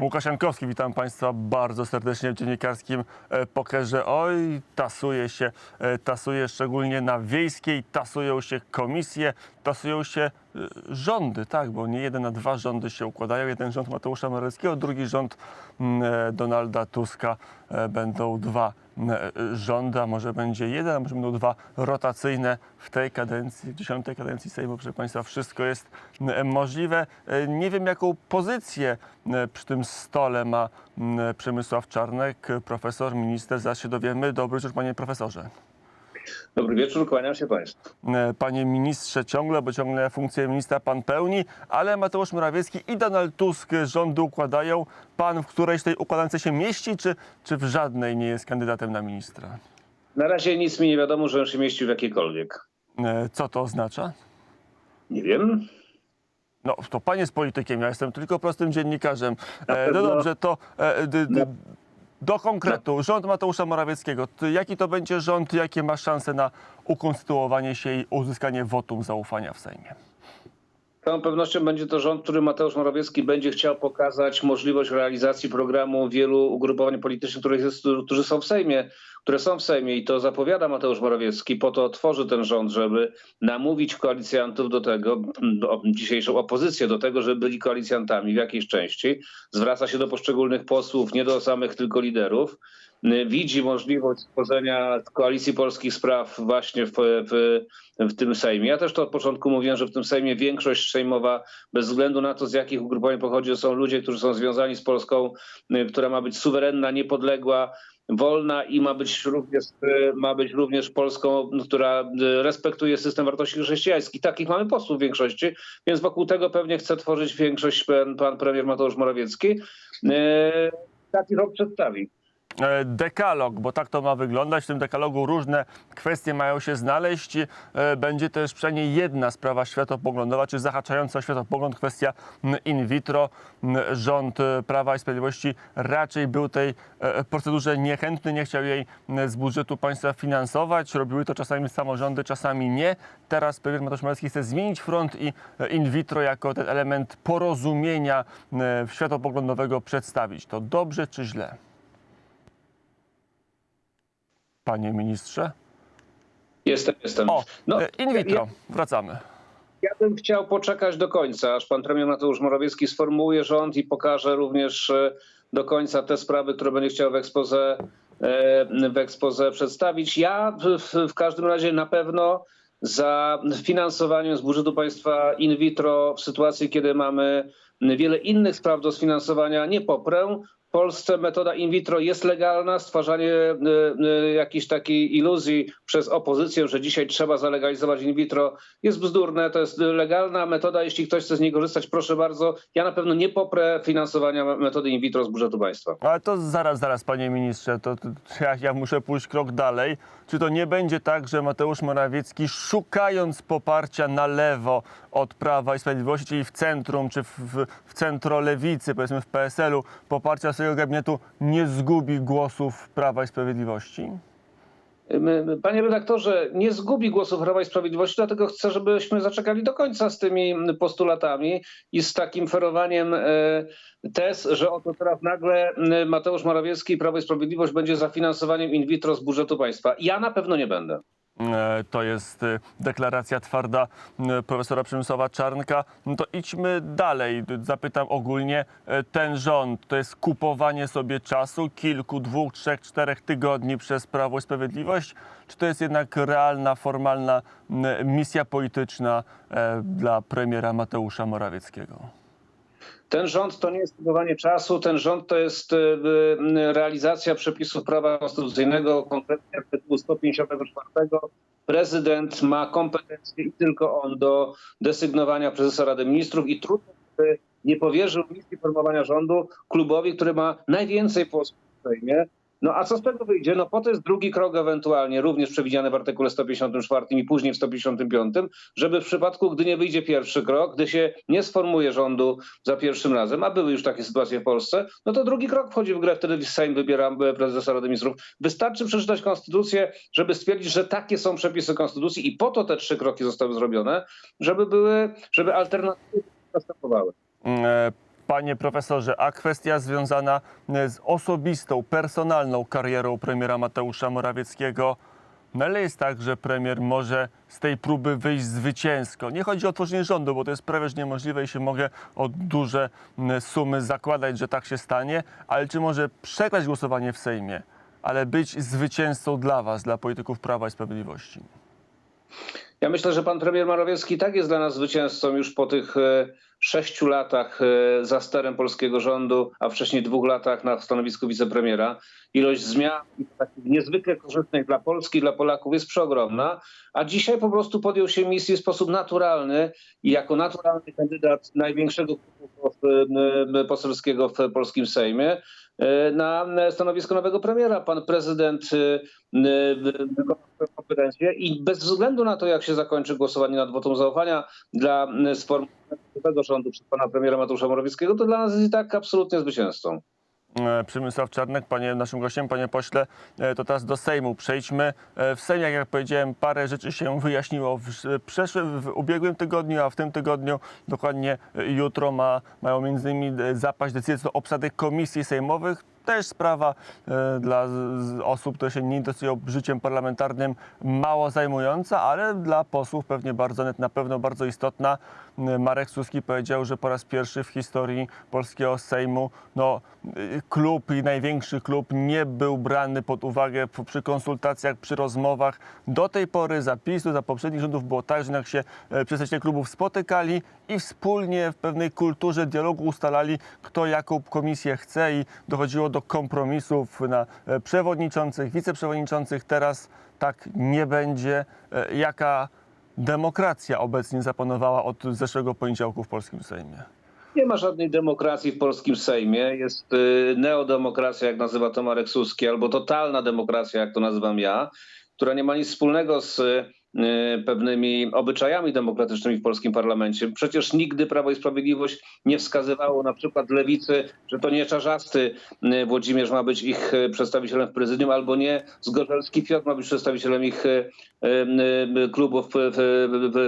Łukasz Jankowski, witam Państwa bardzo serdecznie w dziennikarskim e, pokerze. Oj, tasuje się, e, tasuje szczególnie na wiejskiej, tasują się komisje, tasują się rządy, tak, bo nie jeden, a dwa rządy się układają. Jeden rząd Mateusza Morawieckiego, drugi rząd mm, e, Donalda Tuska. E, Będą dwa mm, e, rządy, a może będzie jeden, a może będą dwa rotacyjne w tej kadencji, w dziesiątej kadencji Sejmu. Proszę Państwa, wszystko jest mm, możliwe. Nie wiem, jaką pozycję przy tym stole ma Przemysław Czarnek, profesor, minister. Zaraz się dowiemy. Dobry wieczór, panie profesorze. Dobry wieczór, kłaniam się Państwu. E, Panie ministrze, ciągle, bo ciągle funkcję ministra pan pełni, ale Mateusz Morawiecki i Donald Tusk rządy układają. Pan w którejś tej układance się mieści, czy, czy w żadnej nie jest kandydatem na ministra? Na razie nic mi nie wiadomo, że on się mieści w jakiejkolwiek. E, Co to oznacza? Nie wiem. No, to pan jest politykiem, ja jestem tylko prostym dziennikarzem. Na E, no dobrze, to e, d, d, Na- do konkretu. Rząd Mateusza Morawieckiego. Jaki to będzie rząd, jakie ma szanse na ukonstytuowanie się i uzyskanie wotum zaufania w Sejmie? Z całą pewnością będzie to rząd, który Mateusz Morawiecki będzie chciał pokazać możliwość realizacji programu wielu ugrupowań politycznych, których jest, którzy są w Sejmie, które są w Sejmie i to zapowiada Mateusz Morawiecki, po to tworzy ten rząd, żeby namówić koalicjantów do tego, dzisiejszą opozycję do tego, żeby byli koalicjantami w jakiejś części. Zwraca się do poszczególnych posłów, nie do samych tylko liderów. Y, Widzi możliwość stworzenia koalicji polskich spraw właśnie w, w, w tym Sejmie. Ja też to od początku mówiłem, że w tym Sejmie większość sejmowa, bez względu na to, z jakich ugrupowań pochodzi, są ludzie, którzy są związani z Polską, y, która ma być suwerenna, niepodległa, wolna i ma być również, y, ma być również Polską, która y, respektuje system wartości chrześcijańskich. Takich mamy posłów w większości, więc wokół tego pewnie chce tworzyć większość pan, pan premier Mateusz Morawiecki. Y, Taki rok przedstawi. E, dekalog, bo tak to ma wyglądać. W tym dekalogu różne kwestie mają się znaleźć. E, Będzie też przynajmniej jedna sprawa światopoglądowa, czy zahaczająca o światopogląd, kwestia in vitro. Rząd e, Prawa i Sprawiedliwości raczej był tej procedurze niechętny, nie chciał jej z budżetu państwa finansować. Robiły to czasami samorządy, czasami nie. Teraz premier Mateusz Morawiecki chce zmienić front i in vitro jako ten element porozumienia światopoglądowego przedstawić. To dobrze czy źle? Panie ministrze? Jestem, jestem. O, No, e, in vitro. Wracamy. Ja bym chciał poczekać do końca, aż pan premier Mateusz Morawiecki sformułuje rząd i pokaże również e, do końca te sprawy, które będzie chciał w ekspoze, e, w ekspoze przedstawić. Ja w, w każdym razie na pewno za finansowaniem z budżetu państwa in vitro w sytuacji, kiedy mamy wiele innych spraw do sfinansowania, nie poprę. W Polsce metoda in vitro jest legalna. Stwarzanie y, y, jakiejś takiej iluzji przez opozycję, że dzisiaj trzeba zalegalizować in vitro jest bzdurne. To jest legalna metoda. Jeśli ktoś chce z niej korzystać, proszę bardzo. Ja na pewno nie poprę finansowania metody in vitro z budżetu państwa. Ale to zaraz, zaraz, panie ministrze, to, to ja, ja muszę pójść krok dalej. Czy to nie będzie tak, że Mateusz Morawiecki, szukając poparcia na lewo od Prawa i Sprawiedliwości, czyli w centrum, czy w, w, w centrolewicy, powiedzmy w PSL-u, poparcia swojego gabinetu, nie zgubi głosów Prawa i Sprawiedliwości? Panie redaktorze, nie zgubi głosów Prawa i Sprawiedliwości, dlatego chcę, żebyśmy zaczekali do końca z tymi postulatami i z takim ferowaniem e, tez, że oto teraz nagle e, Mateusz Morawiecki i Prawo i Sprawiedliwość będzie za finansowaniem in vitro z budżetu państwa. Ja na pewno nie będę. E, To jest e, deklaracja twarda e, profesora Przemysława Czarnka. No to idźmy dalej. Zapytam ogólnie. Ten rząd to jest kupowanie sobie czasu kilku, dwóch, trzech, czterech tygodni przez Prawo i Sprawiedliwość? Czy to jest jednak realna, formalna misja polityczna dla premiera Mateusza Morawieckiego? Ten rząd to nie jest kupowanie czasu, ten rząd to jest e, e, realizacja przepisów prawa konstytucyjnego, konkretnie artykułu 154. Prezydent ma kompetencje i tylko on do desygnowania prezesa Rady Ministrów i trudno, by nie powierzył misji formowania rządu klubowi, który ma najwięcej posłów w Sejmie. No a co z tego wyjdzie? No po to jest drugi krok ewentualnie, również przewidziany w artykule 154 i później w 155, żeby w przypadku, gdy nie wyjdzie pierwszy krok, gdy się nie sformuje rządu za pierwszym razem, a były już takie sytuacje w Polsce, no to drugi krok wchodzi w grę, wtedy Sejm wybiera e, prezesa Rady Ministrów. Wystarczy przeczytać konstytucję, żeby stwierdzić, że takie są przepisy konstytucji i po to te trzy kroki zostały zrobione, żeby były, żeby alternatywy następowały. E, Panie profesorze, a kwestia związana e, z osobistą, personalną karierą premiera Mateusza Morawieckiego. No ale jest tak, że premier może z tej próby wyjść zwycięsko. Nie chodzi o tworzenie rządu, bo to jest prawie niemożliwe i się mogę o duże sumy zakładać, że tak się stanie, ale czy może przegrać głosowanie w Sejmie, ale być zwycięzcą dla was, dla polityków Prawa i Sprawiedliwości? Ja myślę, że pan premier Morawiecki tak jest dla nas zwycięzcą już po tych e, sześciu latach e, za sterem polskiego rządu, a wcześniej dwóch latach na stanowisku wicepremiera. Ilość zmian takich niezwykle korzystnych dla Polski, dla Polaków jest przeogromna, a dzisiaj po prostu podjął się misji w sposób naturalny i jako naturalny kandydat największego klubu poselskiego w polskim Sejmie na stanowisko nowego premiera. Pan prezydent e, e, wykonał swoją kompetencję i bez względu na to, jak się zakończy głosowanie nad wotum zaufania dla e, sformułowanego rządu przez pana premiera Mateusza Morawieckiego, to dla nas jest i tak absolutnie zwycięzcą. E, Przemysław Czarnek, panie, naszym gościem, panie pośle, e, to teraz do Sejmu przejdźmy. E, W Sejmie, jak powiedziałem, parę rzeczy się wyjaśniło w w ubiegłym tygodniu, a w tym tygodniu, dokładnie jutro, ma, mają między innymi zapaść decyzje co obsady komisji sejmowych. Też sprawa e, dla osób, które się nie interesują życiem parlamentarnym, mało zajmująca, ale dla posłów pewnie bardzo, na pewno bardzo istotna. E, Marek Suski powiedział, że po raz pierwszy w historii polskiego Sejmu no, y, klub i największy klub nie był brany pod uwagę przy konsultacjach, przy rozmowach. Do tej pory zapisu za poprzednich rządów było tak, że jednak się e, przedstawiciele klubów spotykali i wspólnie w pewnej kulturze dialogu ustalali, kto jaką komisję chce i dochodziło do kompromisów na e, przewodniczących, wiceprzewodniczących. Teraz tak nie będzie. E, Jaka demokracja obecnie zapanowała od zeszłego poniedziałku w polskim Sejmie? Nie ma żadnej demokracji w polskim Sejmie. Jest y, neodemokracja, jak nazywa to Marek Suski, albo totalna demokracja, jak to nazywam ja, która nie ma nic wspólnego z pewnymi obyczajami demokratycznymi w polskim parlamencie. Przecież nigdy Prawo i Sprawiedliwość nie wskazywało na przykład lewicy, że to nie Czarzasty y, Włodzimierz ma być ich y, przedstawicielem w prezydium, albo nie Zgorzelski Piotr ma być przedstawicielem ich y, y, y, klubu w,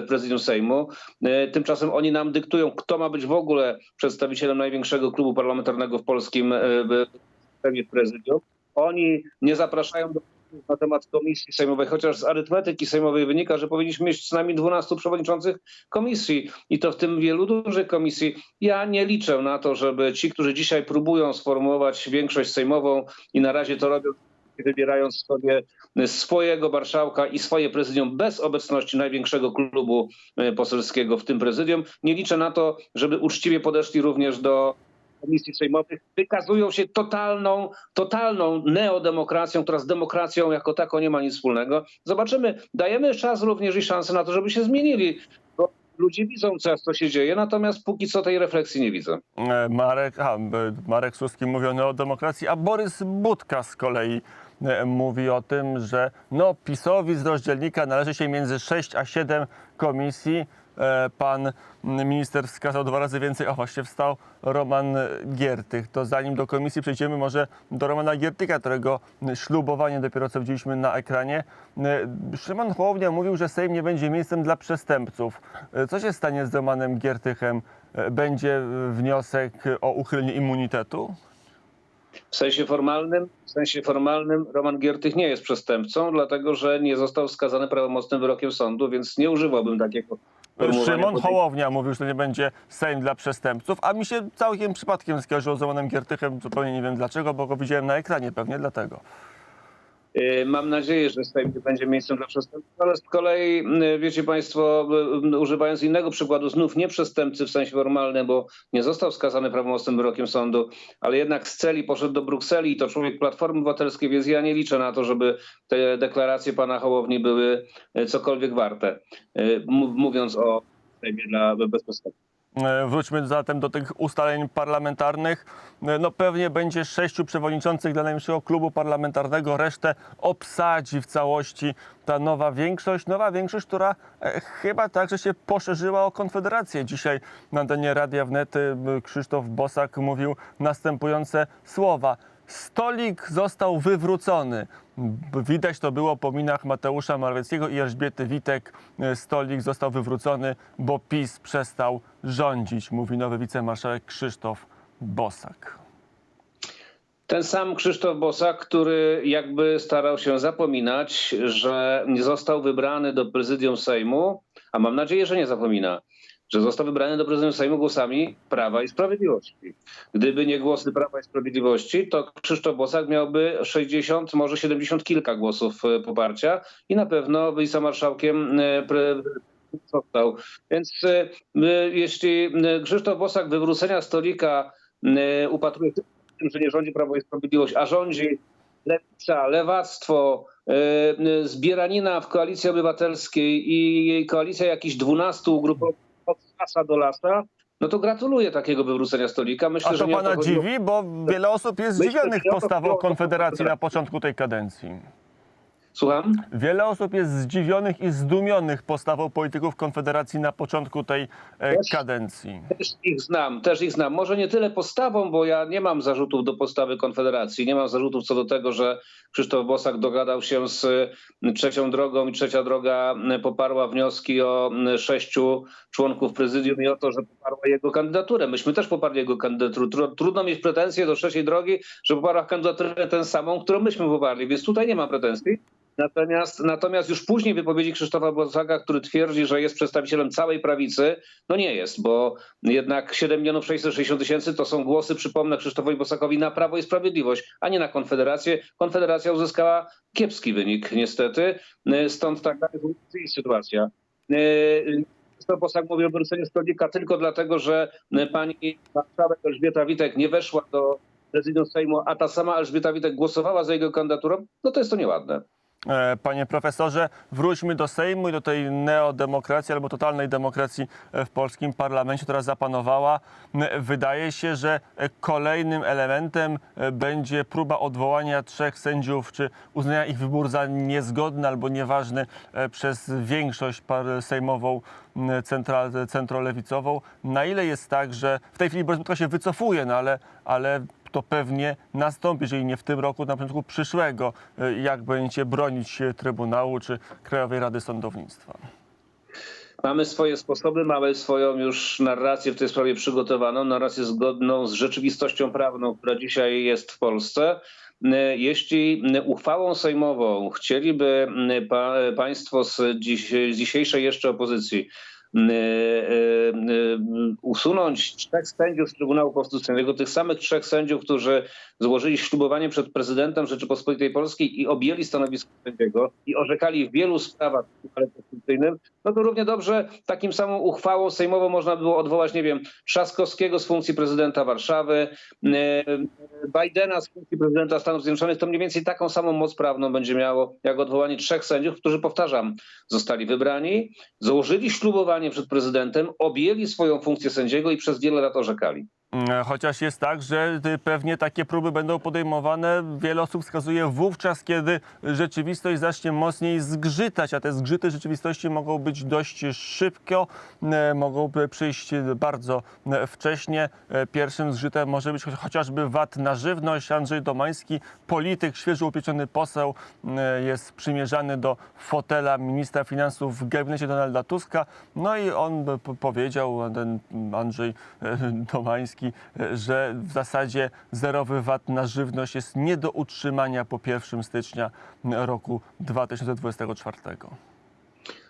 prezydium Sejmu. Y, Tymczasem oni nam dyktują, kto ma być w ogóle przedstawicielem największego klubu parlamentarnego w polskim y, w prezydium. Oni nie zapraszają do na temat komisji sejmowej, chociaż z arytmetyki sejmowej wynika, że powinniśmy mieć co najmniej 12 przewodniczących komisji i to w tym wielu dużych komisji. Ja nie liczę na to, żeby ci, którzy dzisiaj próbują sformułować większość sejmową i na razie to robią, wybierając sobie swojego marszałka i swoje prezydium bez obecności największego klubu poselskiego w tym prezydium, nie liczę na to, żeby uczciwie podeszli również do komisji sejmowych wykazują się totalną, totalną neodemokracją, która z demokracją jako taką nie ma nic wspólnego. Zobaczymy, dajemy czas również i szansę na to, żeby się zmienili, ludzie widzą teraz, co się dzieje, natomiast póki co tej refleksji nie widzę. E, Marek, a, b- Marek Suski mówi o neodemokracji, a Borys Budka z kolei e, mówi o tym, że no, PiSowi z rozdzielnika należy się między 6 a 7 komisji. E, Pan minister wskazał dwa razy więcej. O, właśnie wstał Roman Giertych. To zanim do komisji przejdziemy, może do Romana Giertyka, którego ślubowanie dopiero co widzieliśmy na ekranie. E, Szymon Hołownia mówił, że Sejm nie będzie miejscem dla przestępców. E, Co się stanie z Romanem Giertychem? Będzie wniosek o uchylenie immunitetu? W sensie formalnym, w sensie formalnym Roman Giertych nie jest przestępcą, dlatego że nie został skazany prawomocnym wyrokiem sądu, więc nie używałbym takiego. Szymon tej- Hołownia mówił, że to nie będzie Sejm dla przestępców, a mi się całkiem przypadkiem skojarzyło z Romanem Giertychem, zupełnie nie wiem dlaczego, bo go widziałem na ekranie, pewnie dlatego. Y, Mam nadzieję, że Sejm nie będzie miejscem dla przestępców, ale z kolei, y, wiecie Państwo, y, używając innego przykładu, znów nie przestępcy w sensie formalnym, bo nie został skazany prawomocnym wyrokiem sądu, ale jednak z celi poszedł do Brukseli i to człowiek Platformy Obywatelskiej, więc ja nie liczę na to, żeby te deklaracje pana Hołowni były cokolwiek warte, mów- mówiąc o Sejmie dla bezprzestępców. E, Wróćmy zatem do tych ustaleń parlamentarnych. E, No pewnie będzie sześciu przewodniczących dla najmniejszego klubu parlamentarnego, resztę obsadzi w całości ta nowa większość. Nowa większość, która e, chyba także się poszerzyła o Konfederację. Dzisiaj na antenie Radia Wnet Krzysztof Bosak mówił następujące słowa. Stolik został wywrócony. Widać to było po minach Mateusza Morawieckiego i Elżbiety Witek. E, Stolik został wywrócony, bo PiS przestał rządzić, mówi nowy wicemarszałek Krzysztof Bosak. Ten sam Krzysztof Bosak, który jakby starał się zapominać, że nie został wybrany do prezydium Sejmu, a mam nadzieję, że nie zapomina, że został wybrany do prezydium Sejmu głosami Prawa i Sprawiedliwości. Gdyby nie głosy Prawa i Sprawiedliwości, to Krzysztof Bosak miałby 60, może 70 kilka głosów e, poparcia i na pewno wicemarszałkiem e, pre, został. Więc e, jeśli Krzysztof Bosak wywrócenia stolika upatruje tym, że nie rządzi Prawo i Sprawiedliwość, a rządzi lewica, lewactwo, zbieranina w Koalicji Obywatelskiej i jej koalicja jakichś 12 ugrupowań lasa do lasa, no to gratuluję takiego wywrócenia stolika. Myślę, A że to o pana to dziwi, bo wiele osób jest Myślę, zdziwionych że o to postawą. Konfederacji na początku tej kadencji. Słucham? Wiele osób jest zdziwionych i zdumionych postawą polityków Konfederacji na początku tej e, Też- kadencji. Też ich znam, też ich znam. Może nie tyle postawą, bo ja nie mam zarzutów do postawy Konfederacji. Nie mam zarzutów co do tego, że Krzysztof Bosak dogadał się z y, trzecią drogą i trzecia droga y, poparła wnioski o y, sześciu członków prezydium i o to, że poparła jego kandydaturę. Myśmy też poparli jego kandydaturę. Tru- Trudno mieć pretensje do trzeciej drogi, że poparła kandydaturę tę samą, którą myśmy poparli, więc tutaj nie ma pretensji. Natomiast, natomiast już później wypowiedzi Krzysztofa Bosaka, który twierdzi, że jest przedstawicielem całej prawicy, no nie jest, bo jednak 7 milionów 660 tysięcy to są głosy, przypomnę Krzysztofowi Bosakowi, na Prawo i Sprawiedliwość, a nie na Konfederację. Konfederacja uzyskała kiepski wynik niestety, stąd taka sytuacja. Krzysztof Bosak mówi o wróceniu stolika tylko dlatego, że pani marszałek Elżbieta Witek nie weszła do prezydium Sejmu, a ta sama Elżbieta Witek głosowała za jego kandydaturą, no to jest to nieładne. E, Panie profesorze, wróćmy do Sejmu i do tej neodemokracji albo totalnej demokracji e, w polskim parlamencie, która zapanowała. M, Wydaje się, że e, kolejnym elementem e, będzie próba odwołania trzech sędziów, czy uznania ich wybór za niezgodny albo nieważny e, przez większość sejmową centra, centrolewicową. Na ile jest tak, że w tej chwili Borys się wycofuje, no ale, ale to pewnie nastąpi, jeżeli nie w tym roku, na początku przyszłego, y, jak będziecie bronić Trybunału czy Krajowej Rady Sądownictwa. Mamy swoje sposoby, mamy swoją już narrację w tej sprawie przygotowaną, narrację zgodną z rzeczywistością prawną, która dzisiaj jest w Polsce. Y, Jeśli uchwałą sejmową chcieliby y, pa, państwo z, dzisiejszej jeszcze opozycji usunąć trzech sędziów z Trybunału Konstytucyjnego, tych samych trzech sędziów, którzy złożyli ślubowanie przed prezydentem Rzeczypospolitej Polskiej i objęli stanowisko sędziego i orzekali w wielu sprawach w Trybunale Konstytucyjnym, no to równie dobrze takim samą uchwałą sejmową można było odwołać, nie wiem, Trzaskowskiego z funkcji prezydenta Warszawy, y, Bidena z funkcji prezydenta Stanów Zjednoczonych, to mniej więcej taką samą moc prawną będzie miało jak odwołanie trzech sędziów, którzy, powtarzam, zostali wybrani, złożyli ślubowanie przed prezydentem, objęli swoją funkcję sędziego i przez wiele lat orzekali. Mm, Chociaż jest tak, że y, pewnie takie próby będą podejmowane, wiele osób wskazuje wówczas, kiedy rzeczywistość zacznie mocniej zgrzytać, a te zgrzyty rzeczywistości mogą być dość szybko, e, mogą przyjść bardzo e, wcześnie. E, Pierwszym zgrzytem może być cho- chociażby VAT na żywność. Andrzej Domański, polityk, świeżo upieczony poseł, e, jest przymierzany do fotela ministra finansów w gabinecie Donalda Tuska. No i on powiedział, ten Andrzej e, Domański, e, że w zasadzie zerowy VAT na żywność jest nie do utrzymania po 1 stycznia roku 2024.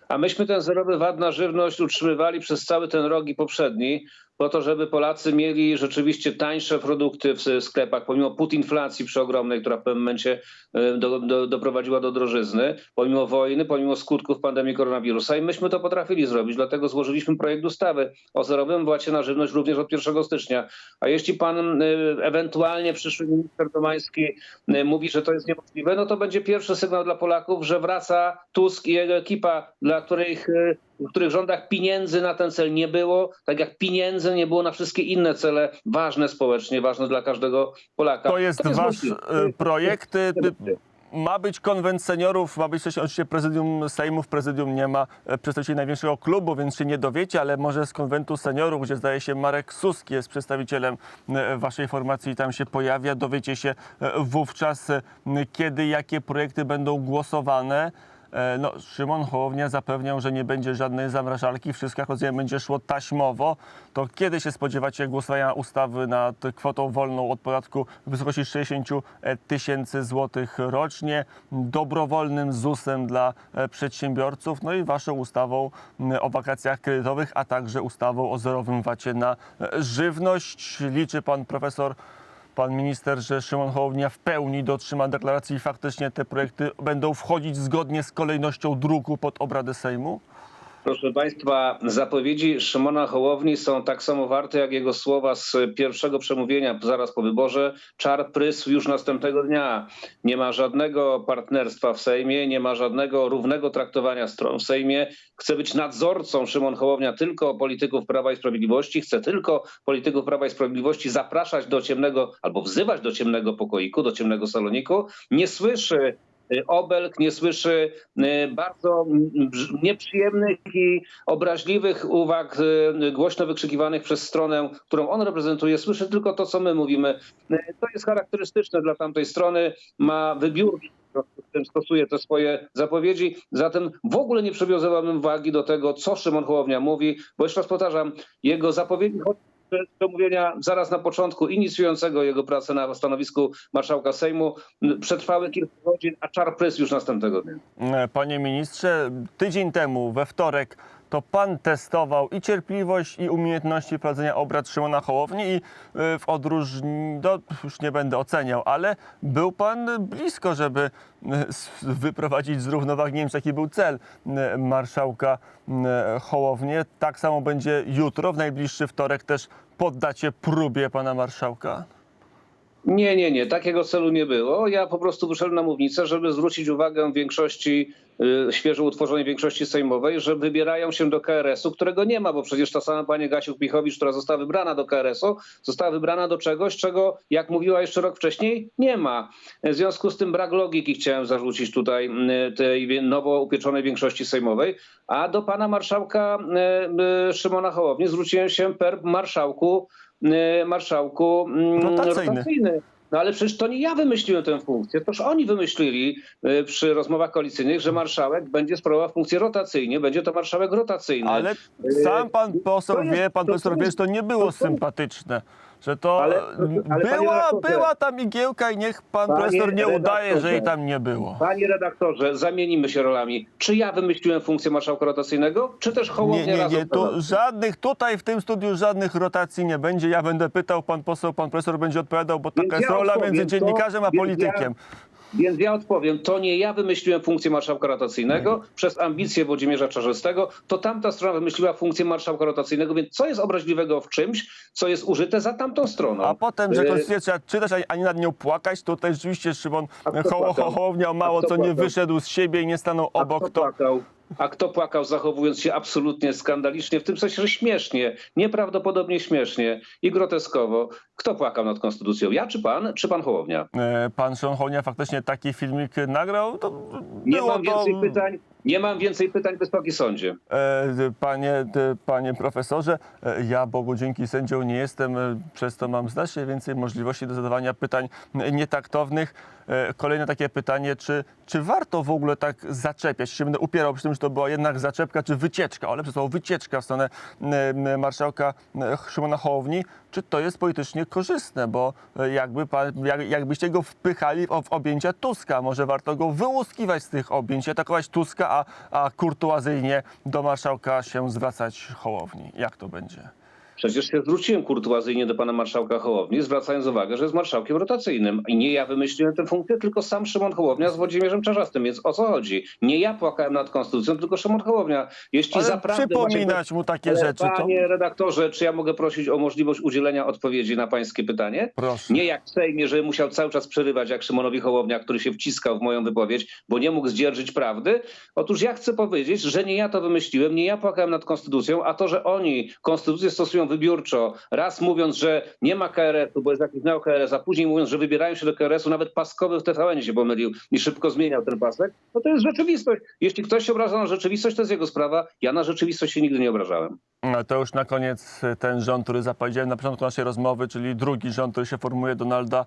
A myśmy ten zerowy VAT na żywność utrzymywali przez cały ten rok i poprzedni, po to, żeby Polacy mieli rzeczywiście tańsze produkty w sklepach, pomimo put inflacji przeogromnej, która w pewnym momencie do, do, doprowadziła do drożyzny, pomimo wojny, pomimo skutków pandemii koronawirusa. I myśmy to potrafili zrobić, dlatego złożyliśmy projekt ustawy o zerowym VAT na żywność również od 1 stycznia. A jeśli pan ewentualnie przyszły minister Domański mówi, że to jest niemożliwe, no to będzie pierwszy sygnał dla Polaków, że wraca Tusk i jego ekipa, dla których e, w których rządach pieniędzy na ten cel nie było, tak jak pieniędzy nie było na wszystkie inne cele ważne społecznie, ważne dla każdego Polaka. To jest wasz możliwe. e, projekt. E, ty- ma być konwent seniorów, ma być coś, oczywiście prezydium Sejmu, w prezydium nie ma przedstawicieli największego klubu, więc się nie dowiecie, ale może z konwentu seniorów, gdzie zdaje się Marek Suski jest przedstawicielem waszej formacji i tam się pojawia, dowiecie się wówczas, kiedy, jakie projekty będą głosowane. E, No, Szymon Hołownia zapewniał, że nie będzie żadnej zamrażalki, wszystko rozumiem będzie szło taśmowo. To kiedy się spodziewacie głosowania ustawy nad kwotą wolną od podatku w wysokości 60 tysięcy złotych rocznie, dobrowolnym ZUS-em dla e, przedsiębiorców, no i waszą ustawą o wakacjach kredytowych, a także ustawą o zerowym VAT-ie na e, żywność. Liczy pan profesor pan minister, że Szymon Hołownia w pełni dotrzyma deklaracji i faktycznie te projekty będą wchodzić zgodnie z kolejnością druku pod obrady Sejmu? Proszę Państwa, zapowiedzi Szymona Hołowni są tak samo warte jak jego słowa z pierwszego przemówienia zaraz po wyborze. Czar prysł już następnego dnia. Nie ma żadnego partnerstwa w Sejmie, nie ma żadnego równego traktowania stron w Sejmie. Chce być nadzorcą Szymon Hołownia tylko polityków Prawa i Sprawiedliwości, chce tylko polityków Prawa i Sprawiedliwości zapraszać do ciemnego albo wzywać do ciemnego pokoiku, do ciemnego saloniku. Nie słyszy obelg, nie słyszy y, bardzo nieprzyjemnych i obraźliwych uwag y, głośno wykrzykiwanych przez stronę, którą on reprezentuje. Słyszy tylko to, co my mówimy. Y, To jest charakterystyczne dla tamtej strony. Ma wybiórki tym stosuje te swoje zapowiedzi. Zatem w ogóle nie przywiązywałbym wagi do tego, co Szymon Hołownia mówi, bo jeszcze raz powtarzam, jego zapowiedzi choć te przemówienia zaraz na początku inicjującego jego pracę na stanowisku marszałka Sejmu przetrwały kilka godzin, a czar prys już następnego dnia. Panie ministrze, tydzień temu, we wtorek, to pan testował i cierpliwość, i umiejętności prowadzenia obrad Szymona Hołowni i e, w odróżnieniu, no, już nie będę oceniał, ale był pan blisko, żeby s- wyprowadzić z równowagi, nie wiem, jaki był cel e, marszałka Hołownię. Tak samo będzie jutro, w najbliższy wtorek też poddacie próbie pana marszałka? Nie, nie, nie, takiego celu nie było. Ja po prostu wyszedłem na mównicę, żeby zwrócić uwagę większości, y, świeżo utworzonej większości sejmowej, że wybierają się do KRS-u, którego nie ma, bo przecież ta sama pani Gasiuk-Michowicz, która została wybrana do KRS-u, została wybrana do czegoś, czego, jak mówiła jeszcze rok wcześniej, nie ma. W związku z tym brak logiki chciałem zarzucić tutaj y, tej nowo upieczonej większości sejmowej, a do pana marszałka y, Szymona Hołowni zwróciłem się per marszałku marszałku mm, Rotacyjny. rotacyjny. No ale przecież to nie ja wymyśliłem tę funkcję, toż oni wymyślili y, przy rozmowach koalicyjnych, że marszałek będzie sprawował funkcję rotacyjnie, będzie to marszałek rotacyjny. Ale sam pan poseł wie, pan profesor wie, że to nie było sympatyczne. Że to Ale- ale była, była tam igiełka i niech pan Panie profesor nie udaje, że jej tam nie było. Panie redaktorze, zamienimy się rolami. Czy ja wymyśliłem funkcję marszałka rotacyjnego, czy też Hołownia Nie, nie, nie, tu żadnych, tutaj w tym studiu żadnych rotacji nie będzie. Ja będę pytał, pan poseł, pan profesor będzie odpowiadał, bo taka Więc jest ja rola między to- dziennikarzem a politykiem. Więc ja odpowiem, to nie ja wymyśliłem funkcję marszałka rotacyjnego przez ambicje Włodzimierza Czarzystego, to tamta strona wymyśliła funkcję marszałka rotacyjnego, więc co jest obraźliwego w czymś, co jest użyte za tamtą stroną? A potem, że konstytucję trzeba czytać, ani- ani nad nią płakać, tutaj rzeczywiście Szymon A kto? Hołownia A mało kto co nie wyszedł z siebie i nie stanął A obok, kto to płakał? A kto płakał, zachowując się absolutnie skandalicznie, w tym sensie, że śmiesznie, nieprawdopodobnie śmiesznie i groteskowo. Kto płakał nad konstytucją? Ja czy pan, czy pan Hołownia? e, pan Szymon Hołownia faktycznie taki filmik nagrał, to Nie było mam to... więcej pytań. Nie mam więcej pytań, Wysoki Sądzie. E, Panie, e, panie profesorze, e, ja Bogu dzięki sędzią nie jestem, przez to mam znacznie więcej możliwości do zadawania pytań nietaktownych. Kolejne takie pytanie, czy, czy warto w ogóle tak zaczepiać? Się będę upierał przy tym, że to była jednak zaczepka czy wycieczka, ale przez słowo wycieczka w stronę marszałka Szymona Hołowni. Czy to jest politycznie korzystne? Bo jakby pan, jak, jakbyście go wpychali w objęcia Tuska, może warto go wyłuskiwać z tych objęć, atakować Tuska, a, a kurtuazyjnie do marszałka się zwracać Hołowni. Jak to będzie? Przecież się zwróciłem kurtuazyjnie do pana marszałka Hołowni, zwracając uwagę, że jest marszałkiem rotacyjnym. I nie ja wymyśliłem tę funkcję, tylko sam Szymon Hołownia z Włodzimierzem Czarzastym. Więc o co chodzi? Nie ja płakałem nad konstytucją, tylko Szymon Hołownia. Jeśli Ale zaprawdę... przypominać mu takie Ale rzeczy, to Panie redaktorze, czy ja mogę prosić o możliwość udzielenia odpowiedzi na pańskie pytanie? proszę. Nie jak w Sejmie, że musiał cały czas przerywać jak Szymonowi Hołownia, który się wciskał w moją wypowiedź, bo nie mógł zdzierżyć prawdy. Otóż ja chcę powiedzieć, że nie ja to wymyśliłem, nie ja płakałem nad konstytucją, a to, że oni konstytucję stosują wybiórczo, raz mówiąc, że nie ma KRS-u, bo jest jakiś neo KRS, a później mówiąc, że wybierają się do KRS-u, nawet paskowy w TVN się pomylił i szybko zmieniał ten pasek, no to jest rzeczywistość. Jeśli ktoś się obraża na rzeczywistość, to jest jego sprawa. Ja na rzeczywistość się nigdy nie obrażałem. E, To już na koniec ten rząd, który zapowiedziałem na początku naszej rozmowy, czyli drugi rząd, który się formuje Donalda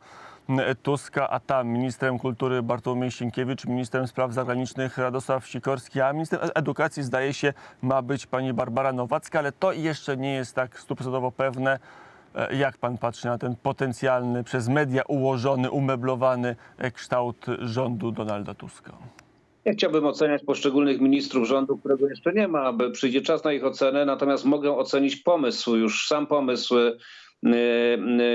Tuska, a tam ministrem kultury Bartłomiej Sienkiewicz, ministrem spraw zagranicznych Radosław Sikorski, a ministrem e- edukacji zdaje się ma być pani Barbara Nowacka, ale to jeszcze nie jest tak stuprocentowo pewne. E, Jak pan patrzy na ten potencjalny, przez media ułożony, umeblowany e, kształt rządu Donalda Tuska? Ja chciałbym oceniać poszczególnych ministrów rządu, którego jeszcze nie ma, aby przyjdzie czas na ich ocenę, natomiast mogę ocenić pomysł, już sam pomysł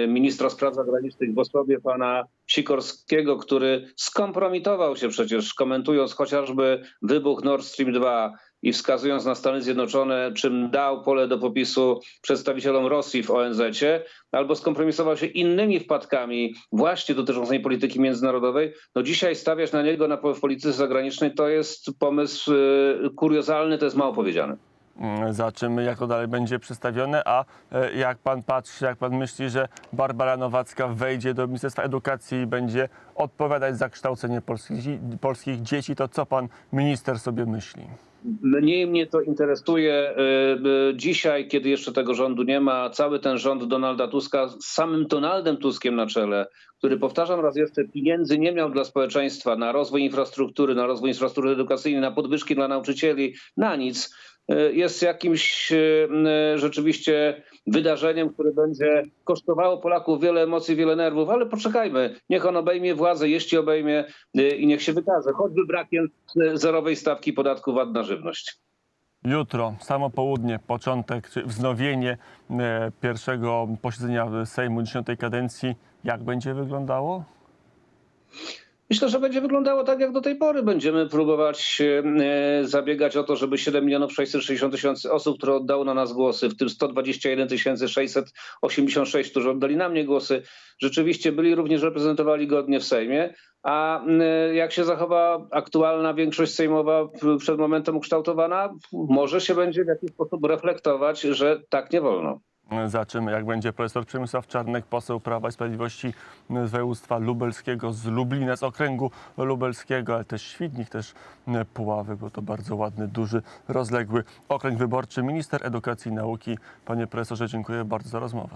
ministra spraw zagranicznych w osobie pana Sikorskiego, który skompromitował się przecież, komentując chociażby wybuch Nord Stream 2 i wskazując na Stany Zjednoczone, czym dał pole do popisu przedstawicielom Rosji w ONZ-cie, albo skompromisował się innymi wpadkami właśnie dotyczącymi polityki międzynarodowej, no dzisiaj stawiać na niego na w polityce zagranicznej to jest pomysł y, kuriozalny, to jest mało powiedziane. Mm, Zobaczymy, jak to dalej będzie przedstawione. A e, jak pan patrzy, jak pan myśli, że Barbara Nowacka wejdzie do Ministerstwa Edukacji i będzie odpowiadać za kształcenie polskich, polskich dzieci, to co pan minister sobie myśli? Mniej mnie to interesuje y, dzisiaj, kiedy jeszcze tego rządu nie ma. Cały ten rząd Donalda Tuska z samym Donaldem Tuskiem na czele, który powtarzam raz jeszcze, pieniędzy nie miał dla społeczeństwa na rozwój infrastruktury, na rozwój infrastruktury edukacyjnej, na podwyżki dla nauczycieli, na nic. Y, Jest jakimś y, y, rzeczywiście wydarzeniem, które będzie kosztowało Polaków wiele emocji, wiele nerwów, ale poczekajmy, niech on obejmie władzę, jeśli obejmie i niech się wykaże, choćby brakiem zerowej stawki podatku VAT na żywność. Jutro, samo południe, początek, czy wznowienie e, pierwszego posiedzenia Sejmu 10 kadencji. Jak będzie wyglądało? Myślę, że będzie wyglądało tak jak do tej pory. Będziemy próbować e, zabiegać o to, żeby 7 milionów 660 tysięcy osób, które oddało na nas głosy, w tym 121 686, którzy oddali na mnie głosy, rzeczywiście byli również reprezentowali godnie w Sejmie. A m, jak się zachowa aktualna większość sejmowa przed momentem ukształtowana, może się będzie w jakiś sposób reflektować, że tak nie wolno. Zobaczymy, jak będzie profesor Przemysław Czarnek, poseł Prawa i Sprawiedliwości z województwa lubelskiego, z Lublina, z okręgu lubelskiego, ale też Świdnik, też Puławy, bo to bardzo ładny, duży, rozległy okręg wyborczy. Minister Edukacji i Nauki. Panie profesorze, dziękuję bardzo za rozmowę.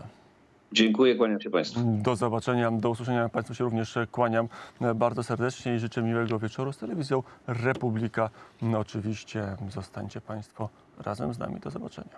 Dziękuję, kłaniam się Państwu. Do zobaczenia, do usłyszenia. Państwu się również kłaniam bardzo serdecznie i życzę miłego wieczoru z telewizją Republika. No, oczywiście zostańcie Państwo razem z nami. Do zobaczenia.